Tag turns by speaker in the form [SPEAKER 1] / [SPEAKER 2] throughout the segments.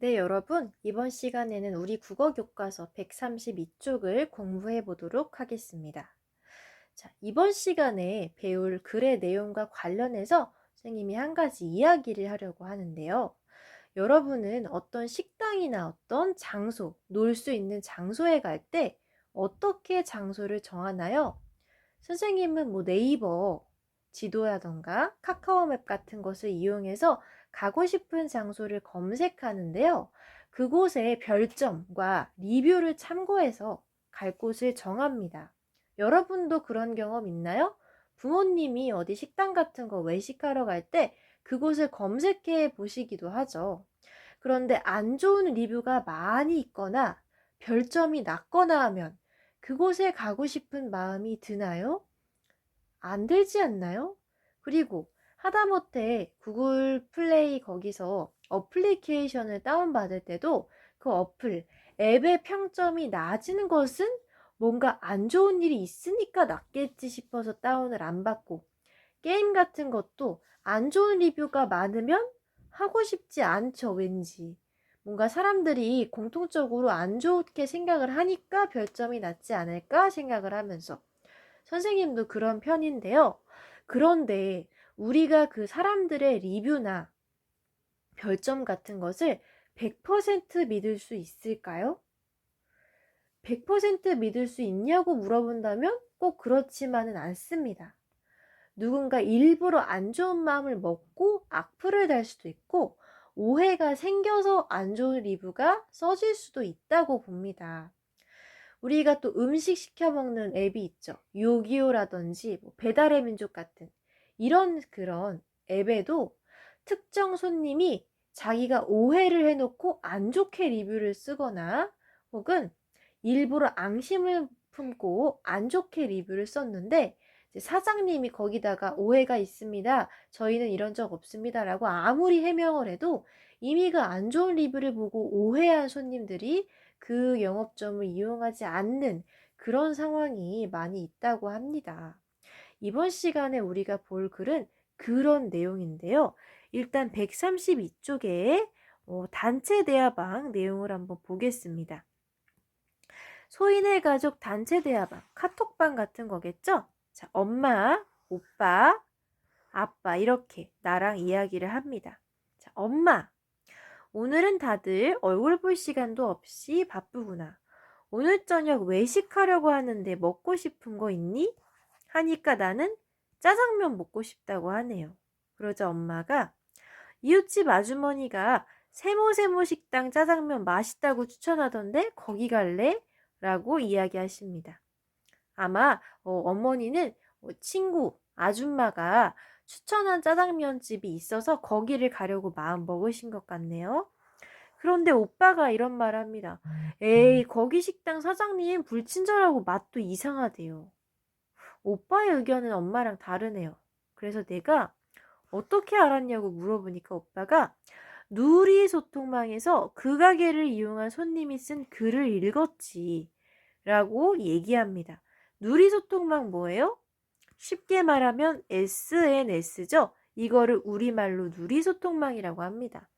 [SPEAKER 1] 네, 여러분. 이번 시간에는 우리 국어 교과서 132쪽을 공부해 보도록 하겠습니다. 자, 이번 시간에 배울 글의 내용과 관련해서 선생님이 한 가지 이야기를 하려고 하는데요. 여러분은 어떤 식당이나 어떤 장소, 놀 수 있는 장소에 갈 때 어떻게 장소를 정하나요? 선생님은 뭐 네이버 지도라던가 카카오맵 같은 것을 이용해서 가고 싶은 장소를 검색하는데요. 그곳의 별점과 리뷰를 참고해서 갈 곳을 정합니다. 여러분도 그런 경험 있나요? 부모님이 어디 식당 같은 거 외식하러 갈 때 그곳을 검색해 보시기도 하죠. 그런데 안 좋은 리뷰가 많이 있거나 별점이 낮거나 하면 그곳에 가고 싶은 마음이 드나요? 안 들지 않나요? 그리고 하다못해 구글 플레이 거기서 어플리케이션을 다운받을 때도 그 어플, 앱의 평점이 낮은 것은 뭔가 안 좋은 일이 있으니까 낮겠지 싶어서 다운을 안 받고 게임 같은 것도 안 좋은 리뷰가 많으면 하고 싶지 않죠, 왠지. 뭔가 사람들이 공통적으로 안 좋게 생각을 하니까 별점이 낮지 않을까 생각을 하면서. 선생님도 그런 편인데요. 그런데 우리가 그 사람들의 리뷰나 별점 같은 것을 100% 믿을 수 있을까요? 100% 믿을 수 있냐고 물어본다면 꼭 그렇지만은 않습니다. 누군가 일부러 안 좋은 마음을 먹고 악플을 달 수도 있고 오해가 생겨서 안 좋은 리뷰가 써질 수도 있다고 봅니다. 우리가 또 음식 시켜 먹는 앱이 있죠. 요기요라든지 뭐 배달의 민족 같은 이런 그런 앱에도 특정 손님이 자기가 오해를 해놓고 안 좋게 리뷰를 쓰거나 혹은 일부러 앙심을 품고 안 좋게 리뷰를 썼는데 사장님이 거기다가 오해가 있습니다. 저희는 이런 적 없습니다. 라고 아무리 해명을 해도 이미 그 안 좋은 리뷰를 보고 오해한 손님들이 그 영업점을 이용하지 않는 그런 상황이 많이 있다고 합니다. 이번 시간에 우리가 볼 글은 그런 내용인데요. 일단 132쪽에 어, 단체 대화방 내용을 한번 보겠습니다. 소인의 가족 단체 대화방, 카톡방 같은 거겠죠? 자, 엄마, 오빠, 아빠 이렇게 나랑 이야기를 합니다. 자, 엄마. 오늘은 다들 얼굴 볼 시간도 없이 바쁘구나. 오늘 저녁 외식하려고 하는데 먹고 싶은 거 있니? 하니까 나는 짜장면 먹고 싶다고 하네요. 그러자 엄마가 이웃집 아주머니가 세모세모 식당 짜장면 맛있다고 추천하던데 거기 갈래? 라고 이야기하십니다. 아마 어, 머니는 어, 친구, 아줌마가 추천한 짜장면 집이 있어서 거기를 가려고 마음 먹으신 것 같네요. 그런데 오빠가 이런 말 합니다. 에이, 거기 식당 사장님 불친절하고 맛도 이상하대요. 오빠의 의견은 엄마랑 다르네요. 그래서 내가 어떻게 알았냐고 물어보니까 오빠가 누리 소통망에서 그 가게를 이용한 손님이 쓴 글을 읽었지. 라고 얘기합니다. 누리 소통망 뭐예요? 쉽게 말하면 SNS죠. 이거를 우리말로 누리 소통망이라고 합니다.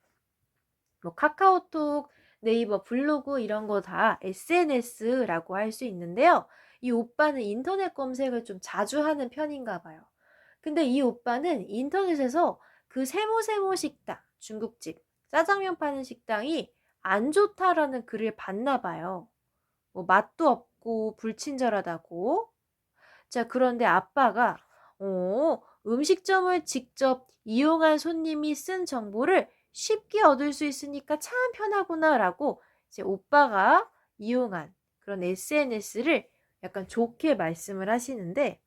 [SPEAKER 1] 뭐 카카오톡, 네이버 블로그 이런 거 다 SNS라고 할 수 있는데요. 이 오빠는 인터넷 검색을 좀 자주 하는 편인가 봐요. 근데 이 오빠는 인터넷에서 그 세모세모 식당, 중국집, 짜장면 파는 식당이 안 좋다라는 글을 봤나 봐요. 뭐 맛도 없고 불친절하다고. 자, 그런데 아빠가 어, 음식점을 직접 이용한 손님이 쓴 정보를 쉽게 얻을 수 있으니까 참 편하구나라고 이제 오빠가 이용한 그런 SNS를 약간 좋게 말씀을 하시는데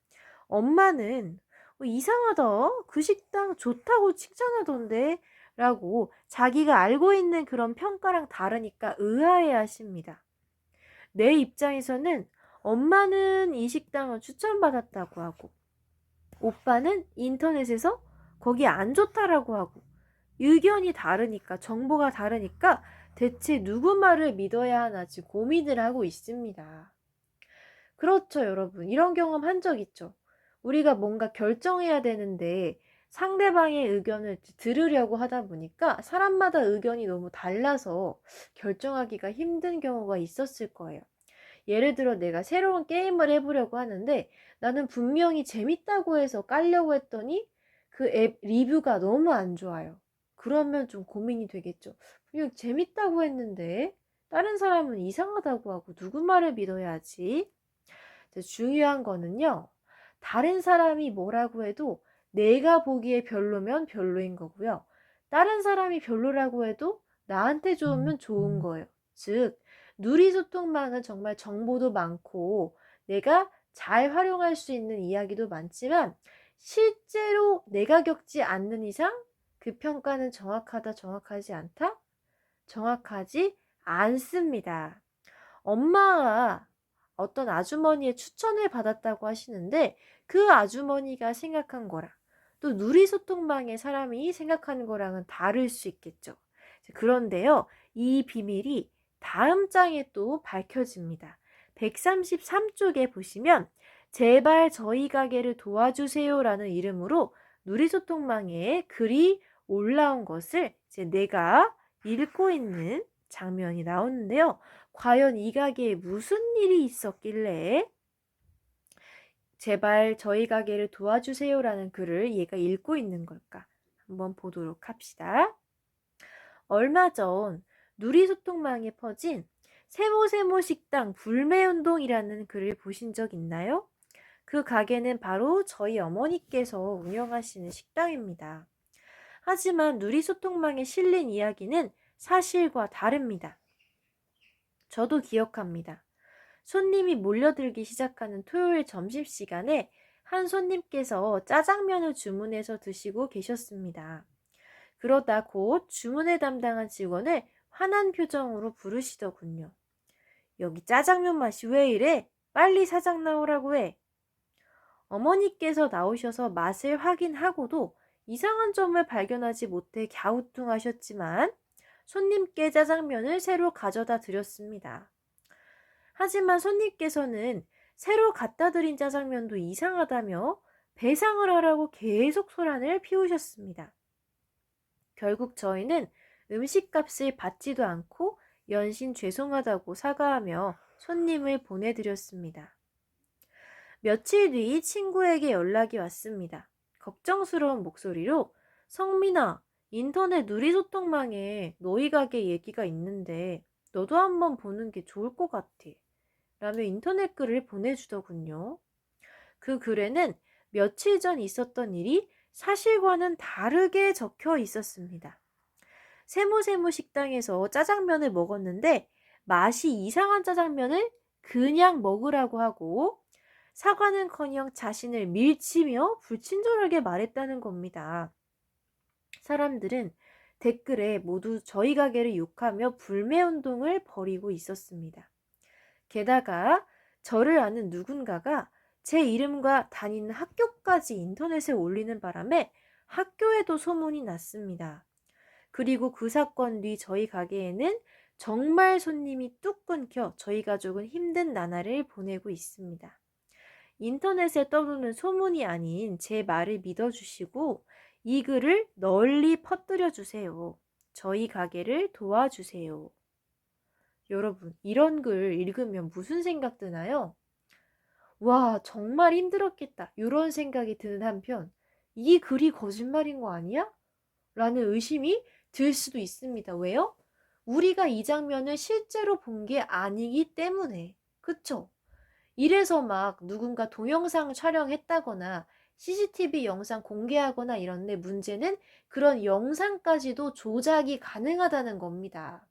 [SPEAKER 1] 엄마는 어, 이상하다. 그 식당 좋다고 칭찬하던데 라고 자기가 알고 있는 그런 평가랑 다르니까 의아해 하십니다. 내 입장에서는 엄마는 이 식당을 추천받았다고 하고 오빠는 인터넷에서 거기 안 좋다라고 하고 의견이 다르니까 정보가 다르니까 대체 누구 말을 믿어야 하나지 고민을 하고 있습니다. 그렇죠, 여러분. 이런 경험 한 적 있죠. 우리가 뭔가 결정해야 되는데 상대방의 의견을 들으려고 하다 보니까 사람마다 의견이 너무 달라서 결정하기가 힘든 경우가 있었을 거예요. 예를 들어 내가 새로운 게임을 해보려고 하는데 나는 분명히 재밌다고 해서 깔려고 했더니 그 앱 리뷰가 너무 안 좋아요. 그러면 좀 고민이 되겠죠. 분명 재밌다고 했는데 다른 사람은 이상하다고 하고 누구 말을 믿어야 하지? 중요한 거는요. 다른 사람이 뭐라고 해도 내가 보기에 별로면 별로인 거고요. 다른 사람이 별로라고 해도 나한테 좋으면 좋은 거예요. 즉, 누리소통망은 정말 정보도 많고 내가 잘 활용할 수 있는 이야기도 많지만 실제로 내가 겪지 않는 이상 그 평가는 정확하다, 정확하지 않다? 정확하지 않습니다. 엄마가 어떤 아주머니의 추천을 받았다고 하시는데 그 아주머니가 생각한 거랑 또 누리소통방의 사람이 생각하는 거랑은 다를 수 있겠죠. 그런데요, 이 비밀이 다음 장에 또 밝혀집니다. 133쪽에 보시면 제발 저희 가게를 도와주세요 라는 이름으로 누리소통망에 글이 올라온 것을 이제 내가 읽고 있는 장면이 나오는데요. 과연 이 가게에 무슨 일이 있었길래 제발 저희 가게를 도와주세요 라는 글을 얘가 읽고 있는 걸까? 한번 보도록 합시다. 얼마 전 누리소통망에 퍼진 세모세모 식당 불매운동이라는 글을 보신 적 있나요? 그 가게는 바로 저희 어머니께서 운영하시는 식당입니다. 하지만 누리소통망에 실린 이야기는 사실과 다릅니다. 저도 기억합니다. 손님이 몰려들기 시작하는 토요일 점심시간에 한 손님께서 짜장면을 주문해서 드시고 계셨습니다. 그러다 곧 주문을 담당한 직원을 화난 표정으로 부르시더군요. 여기 짜장면 맛이 왜 이래? 빨리 사장 나오라고 해. 어머니께서 나오셔서 맛을 확인하고도 이상한 점을 발견하지 못해 갸우뚱하셨지만 손님께 짜장면을 새로 가져다 드렸습니다. 하지만 손님께서는 새로 갖다 드린 짜장면도 이상하다며 배상을 하라고 계속 소란을 피우셨습니다. 결국 저희는 음식값을 받지도 않고 연신 죄송하다고 사과하며 손님을 보내드렸습니다. 며칠 뒤 친구에게 연락이 왔습니다. 걱정스러운 목소리로 성민아, 인터넷 누리소통망에 너희 가게 얘기가 있는데 너도 한번 보는 게 좋을 것 같아. 라며 인터넷 글을 보내주더군요. 그 글에는 며칠 전 있었던 일이 사실과는 다르게 적혀 있었습니다. 세무세무 식당에서 짜장면을 먹었는데 맛이 이상한 짜장면을 그냥 먹으라고 하고 사과는커녕 자신을 밀치며 불친절하게 말했다는 겁니다. 사람들은 댓글에 모두 저희 가게를 욕하며 불매운동을 벌이고 있었습니다. 게다가 저를 아는 누군가가 제 이름과 다니는 학교까지 인터넷에 올리는 바람에 학교에도 소문이 났습니다. 그리고 그 사건 뒤 저희 가게에는 정말 손님이 뚝 끊겨 저희 가족은 힘든 나날을 보내고 있습니다. 인터넷에 떠도는 소문이 아닌 제 말을 믿어주시고 이 글을 널리 퍼뜨려 주세요. 저희 가게를 도와주세요. 여러분, 이런 글 읽으면 무슨 생각 드나요? 와, 정말 힘들었겠다. 이런 생각이 드는 한편, 이 글이 거짓말인 거 아니야? 라는 의심이 들 수도 있습니다. 왜요? 우리가 이 장면을 실제로 본 게 아니기 때문에. 그쵸? 이래서 막 누군가 동영상 촬영했다거나 CCTV 영상 공개하거나 이런데 문제는 그런 영상까지도 조작이 가능하다는 겁니다.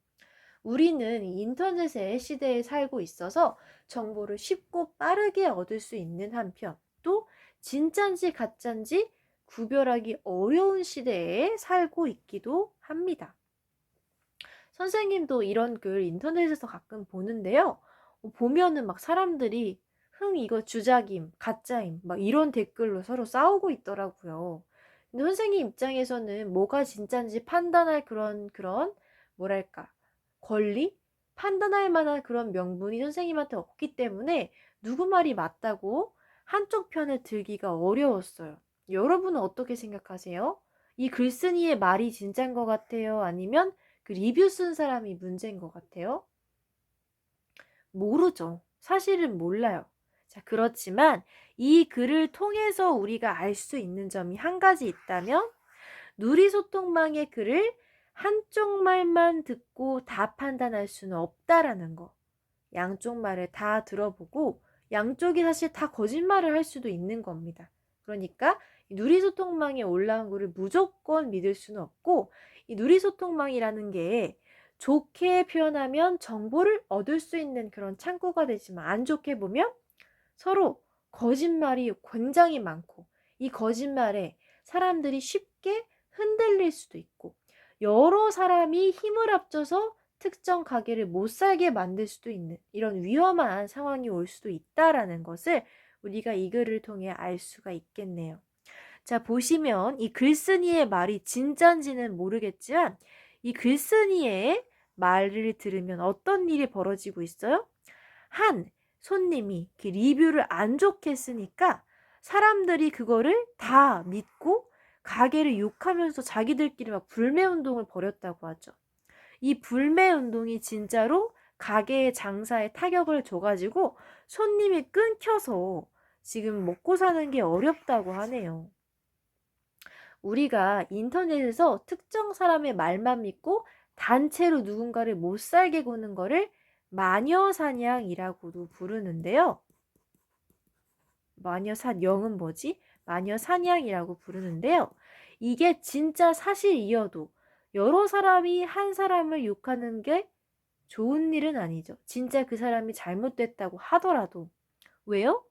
[SPEAKER 1] 우리는 인터넷의 시대에 살고 있어서 정보를 쉽고 빠르게 얻을 수 있는 한편 또 진짠지 가짠지 구별하기 어려운 시대에 살고 있기도 합니다. 선생님도 이런 글 인터넷에서 가끔 보는데요. 어, 보면은 막 사람들이 흥 이거 주작임, 가짜임 막 이런 댓글로 서로 싸우고 있더라고요. 근데 선생님 입장에서는 뭐가 진짜인지 판단할 그런 그런 뭐랄까 권리 판단할 만한 그런 명분이 선생님한테 없기 때문에 누구 말이 맞다고 한쪽 편에 들기가 어려웠어요. 여러분은 어떻게 생각하세요? 이 글쓴이의 말이 진짠 것 같아요? 아니면 그 리뷰 쓴 사람이 문제인 것 같아요? 모르죠. 사실은 몰라요. 자, 그렇지만 이 글을 통해서 우리가 알 수 있는 점이 한 가지 있다면 누리소통망의 글을 한쪽 말만 듣고 다 판단할 수는 없다라는 거. 양쪽 말을 다 들어보고 양쪽이 사실 다 거짓말을 할 수도 있는 겁니다. 그러니까 이 누리소통망에 올라온 글을 무조건 믿을 수는 없고 이 누리소통망이라는 게 좋게 표현하면 정보를 얻을 수 있는 그런 창구가 되지만 안 좋게 보면 서로 거짓말이 굉장히 많고 이 거짓말에 사람들이 쉽게 흔들릴 수도 있고 여러 사람이 힘을 합쳐서 특정 가게를 못 살게 만들 수도 있는 이런 위험한 상황이 올 수도 있다라는 것을 우리가 이 글을 통해 알 수가 있겠네요. 자, 보시면 이 글쓴이의 말이 진짠지는 모르겠지만 이 글쓴이의 말을 들으면 어떤 일이 벌어지고 있어요? 한 손님이 그 리뷰를 안 좋게 쓰니까 사람들이 그거를 다 믿고 가게를 욕하면서 자기들끼리 막 불매 운동을 벌였다고 하죠. 이 불매 운동이 진짜로 가게의 장사에 타격을 줘가지고 손님이 끊겨서 지금 먹고 사는 게 어렵다고 하네요. 우리가 인터넷에서 특정 사람의 말만 믿고 단체로 누군가를 못 살게 구는 거를 마녀사냥이라고도 부르는데요. 마녀사냥은 뭐지? 마녀사냥이라고 부르는데요. 이게 진짜 사실이어도 여러 사람이 한 사람을 욕하는 게 좋은 일은 아니죠. 진짜 그 사람이 잘못됐다고 하더라도. 왜요?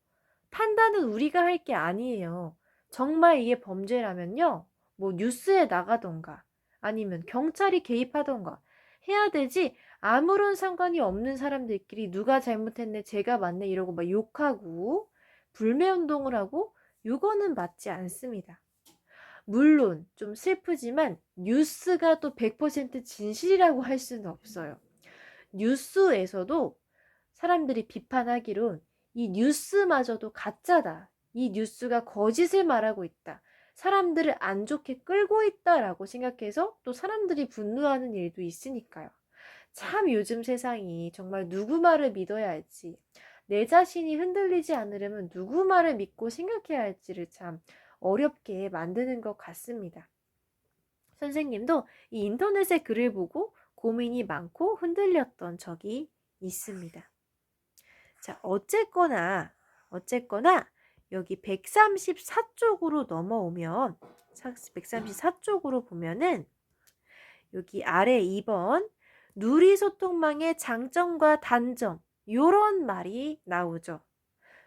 [SPEAKER 1] 판단은 우리가 할 게 아니에요. 정말 이게 범죄라면요. 뭐 뉴스에 나가던가 아니면 경찰이 개입하던가 해야 되지 아무런 상관이 없는 사람들끼리 누가 잘못했네 제가 맞네 이러고 막 욕하고 불매 운동을 하고 이거는 맞지 않습니다. 물론 좀 슬프지만 뉴스가 또 100% 진실이라고 할 수는 없어요. 뉴스에서도 사람들이 비판하기론 이 뉴스마저도 가짜다. 이 뉴스가 거짓을 말하고 있다. 사람들을 안 좋게 끌고 있다라고 생각해서 또 사람들이 분노하는 일도 있으니까요. 참 요즘 세상이 정말 누구 말을 믿어야 할지, 내 자신이 흔들리지 않으려면 누구 말을 믿고 생각해야 할지를 참 어렵게 만드는 것 같습니다. 선생님도 이 인터넷에 글을 보고 고민이 많고 흔들렸던 적이 있습니다. 자, 어쨌거나, 어쨌거나, 여기 134쪽으로 넘어오면, 134쪽으로 보면은, 여기 아래 2번, 누리소통망의 장점과 단점, 요런 말이 나오죠.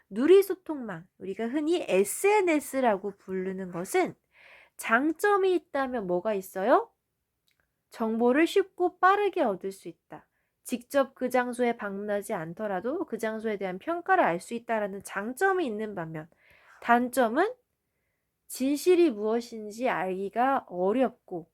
[SPEAKER 1] 누리소통망, 우리가 흔히 SNS라고 부르는 것은 장점이 있다면 뭐가 있어요? 정보를 쉽고 빠르게 얻을 수 있다. 직접 그 장소에 방문하지 않더라도 그 장소에 대한 평가를 알 수 있다라는 장점이 있는 반면 단점은 진실이 무엇인지 알기가 어렵고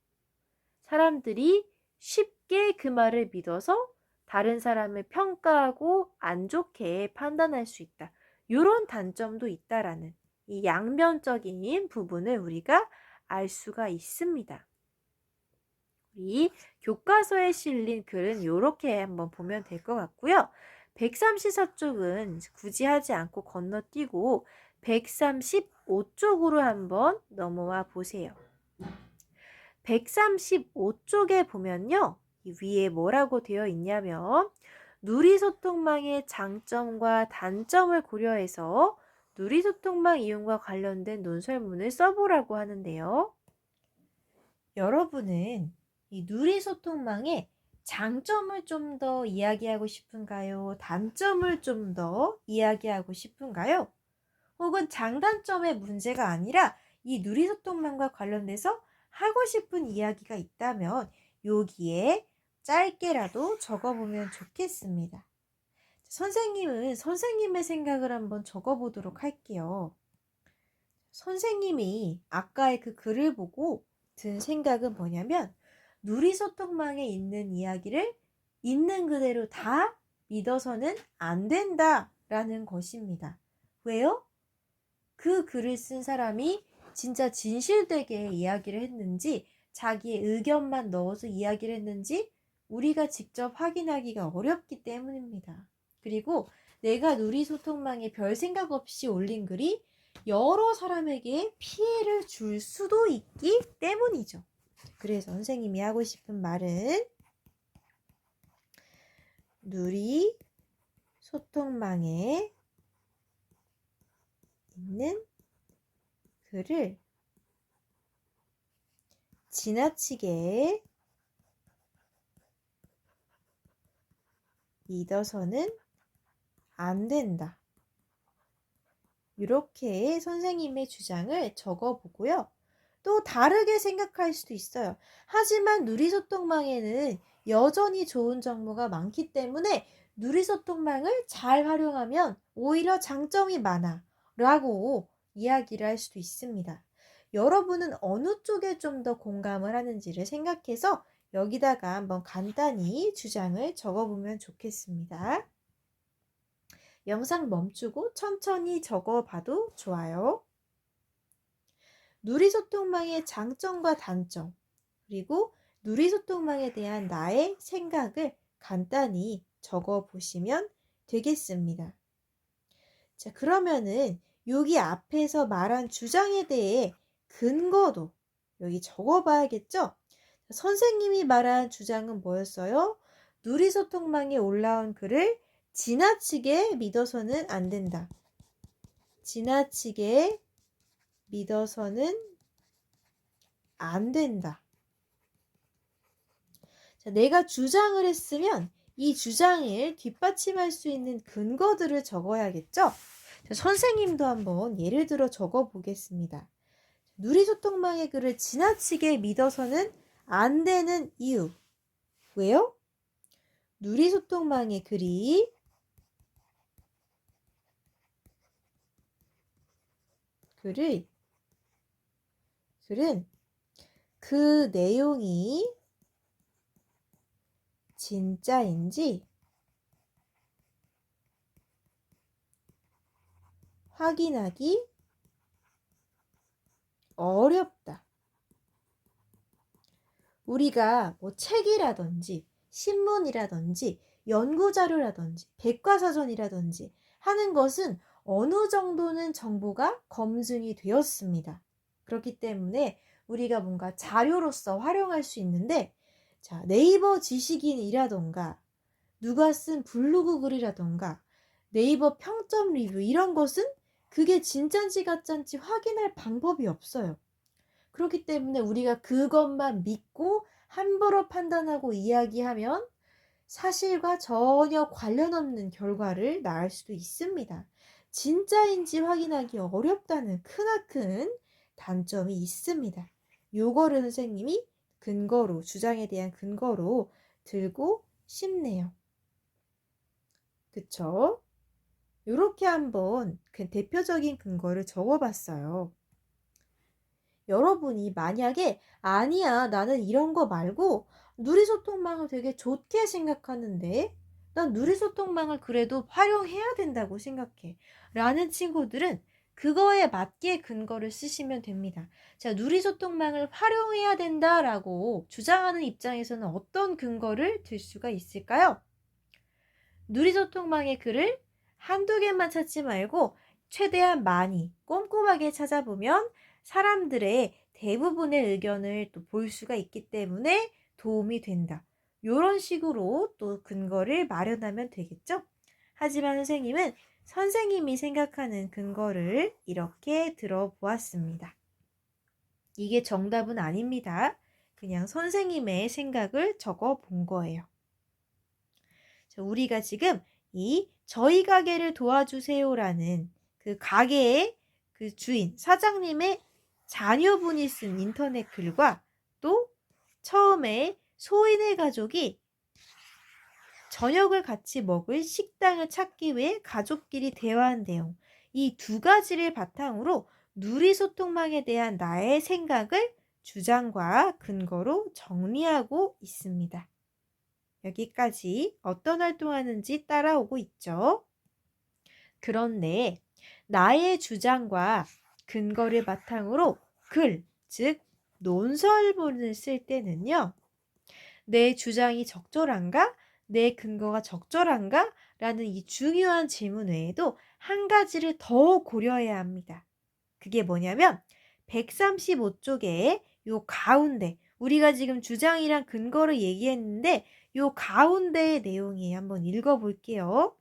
[SPEAKER 1] 사람들이 쉽게 그 말을 믿어서 다른 사람을 평가하고 안 좋게 판단할 수 있다. 이런 단점도 있다라는 이 양면적인 부분을 우리가 알 수가 있습니다. 우리 교과서에 실린 글은 이렇게 한번 보면 될 것 같고요. 134쪽은 굳이 하지 않고 건너뛰고 135쪽으로 한번 넘어와 보세요. 135쪽에 보면요. 위에 뭐라고 되어 있냐면 누리소통망의 장점과 단점을 고려해서 누리소통망 이용과 관련된 논설문을 써보라고 하는데요. 여러분은 이 누리소통망의 장점을 좀 더 이야기하고 싶은가요? 단점을 좀 더 이야기하고 싶은가요? 혹은 장단점의 문제가 아니라 이 누리소통망과 관련돼서 하고 싶은 이야기가 있다면 여기에 짧게라도 적어보면 좋겠습니다. 선생님은 선생님의 생각을 한번 적어보도록 할게요. 선생님이 아까의 그 글을 보고 든 생각은 뭐냐면 누리소통망에 있는 이야기를 있는 그대로 다 믿어서는 안 된다 라는 것입니다. 왜요? 그 글을 쓴 사람이 진짜 진실되게 이야기를 했는지 자기의 의견만 넣어서 이야기를 했는지 우리가 직접 확인하기가 어렵기 때문입니다. 그리고 내가 누리소통망에 별 생각 없이 올린 글이 여러 사람에게 피해를 줄 수도 있기 때문이죠. 그래서 선생님이 하고 싶은 말은 누리 소통망에 있는 글을 지나치게 믿어서는 안 된다. 이렇게 선생님의 주장을 적어 보고요. 또 다르게 생각할 수도 있어요. 하지만 누리소통망에는 여전히 좋은 정보가 많기 때문에 누리소통망을 잘 활용하면 오히려 장점이 많아 라고 이야기를 할 수도 있습니다. 여러분은 어느 쪽에 좀 더 공감을 하는지를 생각해서 여기다가 한번 간단히 주장을 적어보면 좋겠습니다. 영상 멈추고 천천히 적어봐도 좋아요. 누리소통망의 장점과 단점, 그리고 누리소통망에 대한 나의 생각을 간단히 적어보시면 되겠습니다. 자, 그러면은 여기 앞에서 말한 주장에 대해 근거도 여기 적어봐야겠죠? 선생님이 말한 주장은 뭐였어요? 누리소통망에 올라온 글을 지나치게 믿어서는 안 된다. 지나치게 믿어서는 안 된다. 자, 내가 주장을 했으면 이 주장을 뒷받침할 수 있는 근거들을 적어야겠죠? 자, 선생님도 한번 예를 들어 적어 보겠습니다. 누리소통망의 글을 지나치게 믿어서는 안 되는 이유. 왜요? 누리소통망의 글이 글을 글은 그 내용이 진짜인지 확인하기 어렵다. 우리가 뭐 책이라든지 신문이라든지 연구자료라든지 백과사전이라든지 하는 것은 어느 정도는 정보가 검증이 되었습니다. 그렇기 때문에 우리가 뭔가 자료로서 활용할 수 있는데 자, 네이버 지식인이라던가 누가 쓴 블로그 글이라던가 네이버 평점 리뷰 이런 것은 그게 진짠지 가짠지 확인할 방법이 없어요. 그렇기 때문에 우리가 그것만 믿고 함부로 판단하고 이야기하면 사실과 전혀 관련 없는 결과를 낳을 수도 있습니다. 진짜인지 확인하기 어렵다는 크나큰 단점이 있습니다. 요거를 선생님이 근거로, 주장에 대한 근거로 들고 싶네요. 그쵸? 요렇게 한번 그 대표적인 근거를 적어봤어요. 여러분이 만약에 아니야 나는 이런 거 말고 누리소통망을 되게 좋게 생각하는데 난 누리소통망을 그래도 활용해야 된다고 생각해 라는 친구들은 그거에 맞게 근거를 쓰시면 됩니다. 자, 누리소통망을 활용해야 된다라고 주장하는 입장에서는 어떤 근거를 들 수가 있을까요? 누리소통망의 글을 한두 개만 찾지 말고 최대한 많이 꼼꼼하게 찾아보면 사람들의 대부분의 의견을 또 볼 수가 있기 때문에 도움이 된다. 이런 식으로 또 근거를 마련하면 되겠죠? 하지만 선생님은 선생님이 생각하는 근거를 이렇게 들어보았습니다. 이게 정답은 아닙니다. 그냥 선생님의 생각을 적어 본 거예요. 자, 우리가 지금 이 저희 가게를 도와주세요라는 그 가게의 그 주인, 사장님의 자녀분이 쓴 인터넷 글과 또 처음에 소인의 가족이 저녁을 같이 먹을 식당을 찾기 위해 가족끼리 대화한 내용. 이 두 가지를 바탕으로 누리소통망에 대한 나의 생각을 주장과 근거로 정리하고 있습니다. 여기까지 어떤 활동하는지 따라오고 있죠. 그런데 나의 주장과 근거를 바탕으로 글, 즉 논설문을 쓸 때는요. 내 주장이 적절한가? 내 근거가 적절한가? 라는 이 중요한 질문 외에도 한 가지를 더 고려해야 합니다. 그게 뭐냐면 135쪽에 요 가운데 우리가 지금 주장이랑 근거를 얘기했는데 요 가운데의 내용이 한번 읽어볼게요.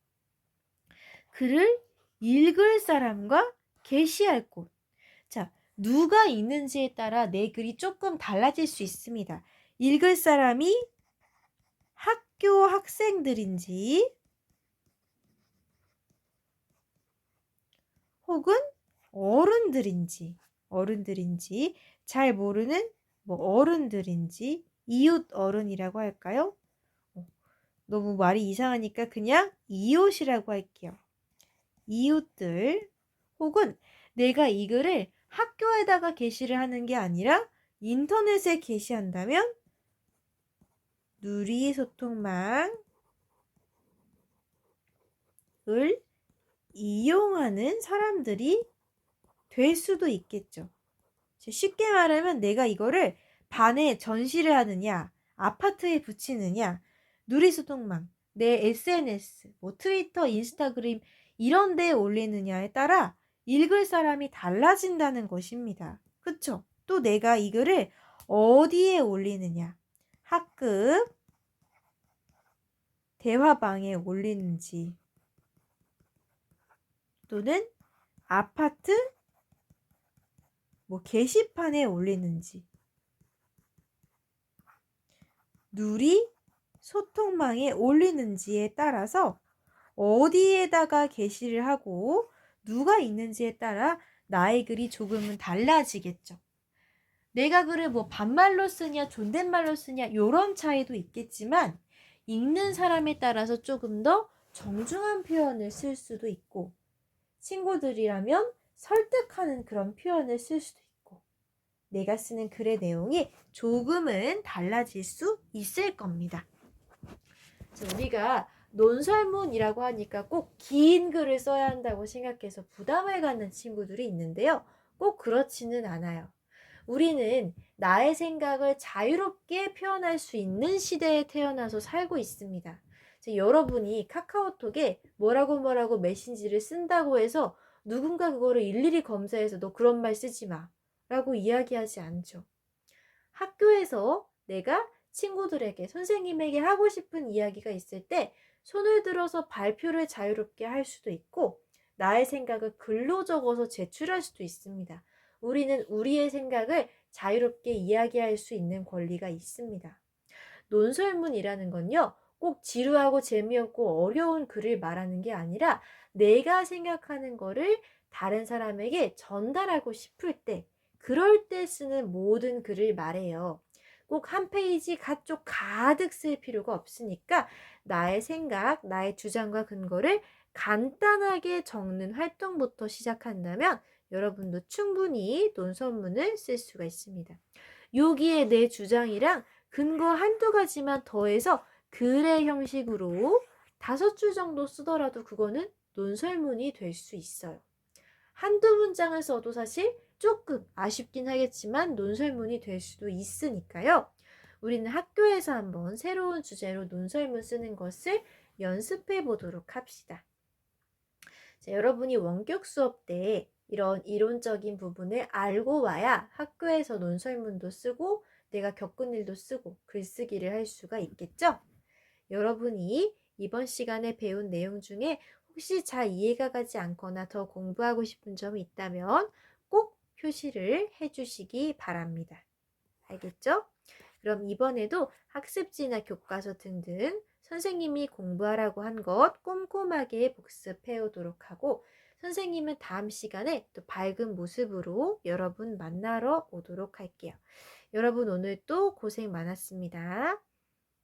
[SPEAKER 1] 글을 읽을 사람과 게시할 곳. 자, 누가 있는지에 따라 내 글이 조금 달라질 수 있습니다. 읽을 사람이 학교 학생들인지 혹은 어른들인지 어른들인지 잘 모르는 뭐 어른들인지 이웃 어른이라고 할까요? 어, 너무 말이 이상하니까 그냥 이웃이라고 할게요. 이웃들 혹은 내가 이 글을 학교에다가 게시를 하는 게 아니라 인터넷에 게시한다면 누리소통망을 이용하는 사람들이 될 수도 있겠죠. 쉽게 말하면 내가 이거를 반에 전시를 하느냐, 아파트에 붙이느냐, 누리소통망, 내 SNS, 뭐 트위터, 인스타그램 이런 데에 올리느냐에 따라 읽을 사람이 달라진다는 것입니다. 그쵸? 또 내가 이 글을 어디에 올리느냐, 학급, 대화방에 올리는지, 또는 아파트, 뭐 게시판에 올리는지, 누리 소통망에 올리는지에 따라서 어디에다가 게시를 하고 누가 있는지에 따라 나의 글이 조금은 달라지겠죠. 내가 글을 뭐 반말로 쓰냐 존댓말로 쓰냐 이런 차이도 있겠지만 읽는 사람에 따라서 조금 더 정중한 표현을 쓸 수도 있고 친구들이라면 설득하는 그런 표현을 쓸 수도 있고 내가 쓰는 글의 내용이 조금은 달라질 수 있을 겁니다. 우리가 논설문이라고 하니까 꼭 긴 글을 써야 한다고 생각해서 부담을 갖는 친구들이 있는데요. 꼭 그렇지는 않아요. 우리는 나의 생각을 자유롭게 표현할 수 있는 시대에 태어나서 살고 있습니다. 여러분이 카카오톡에 뭐라고 뭐라고 메신지를 쓴다고 해서 누군가 그거를 일일이 검사해서 너 그런 말 쓰지 마 라고 이야기하지 않죠. 학교에서 내가 친구들에게 선생님에게 하고 싶은 이야기가 있을 때 손을 들어서 발표를 자유롭게 할 수도 있고 나의 생각을 글로 적어서 제출할 수도 있습니다. 우리는 우리의 생각을 자유롭게 이야기할 수 있는 권리가 있습니다. 논설문이라는 건요, 꼭 지루하고 재미없고 어려운 글을 말하는 게 아니라 내가 생각하는 거를 다른 사람에게 전달하고 싶을 때, 그럴 때 쓰는 모든 글을 말해요. 꼭 한 페이지 가쪽 가득 쓸 필요가 없으니까 나의 생각, 나의 주장과 근거를 간단하게 적는 활동부터 시작한다면 여러분도 충분히 논설문을 쓸 수가 있습니다. 여기에 내 주장이랑 근거 한두 가지만 더해서 글의 형식으로 다섯 줄 정도 쓰더라도 그거는 논설문이 될 수 있어요. 한두 문장을 써도 사실 조금 아쉽긴 하겠지만 논설문이 될 수도 있으니까요. 우리는 학교에서 한번 새로운 주제로 논설문 쓰는 것을 연습해 보도록 합시다. 자, 여러분이 원격 수업 때 이런 이론적인 부분을 알고 와야 학교에서 논설문도 쓰고 내가 겪은 일도 쓰고 글쓰기를 할 수가 있겠죠? 여러분이 이번 시간에 배운 내용 중에 혹시 잘 이해가 가지 않거나 더 공부하고 싶은 점이 있다면 꼭 표시를 해주시기 바랍니다. 알겠죠? 그럼 이번에도 학습지나 교과서 등등 선생님이 공부하라고 한 것 꼼꼼하게 복습해 오도록 하고 선생님은 다음 시간에 또 밝은 모습으로 여러분 만나러 오도록 할게요. 여러분 오늘 또 고생 많았습니다.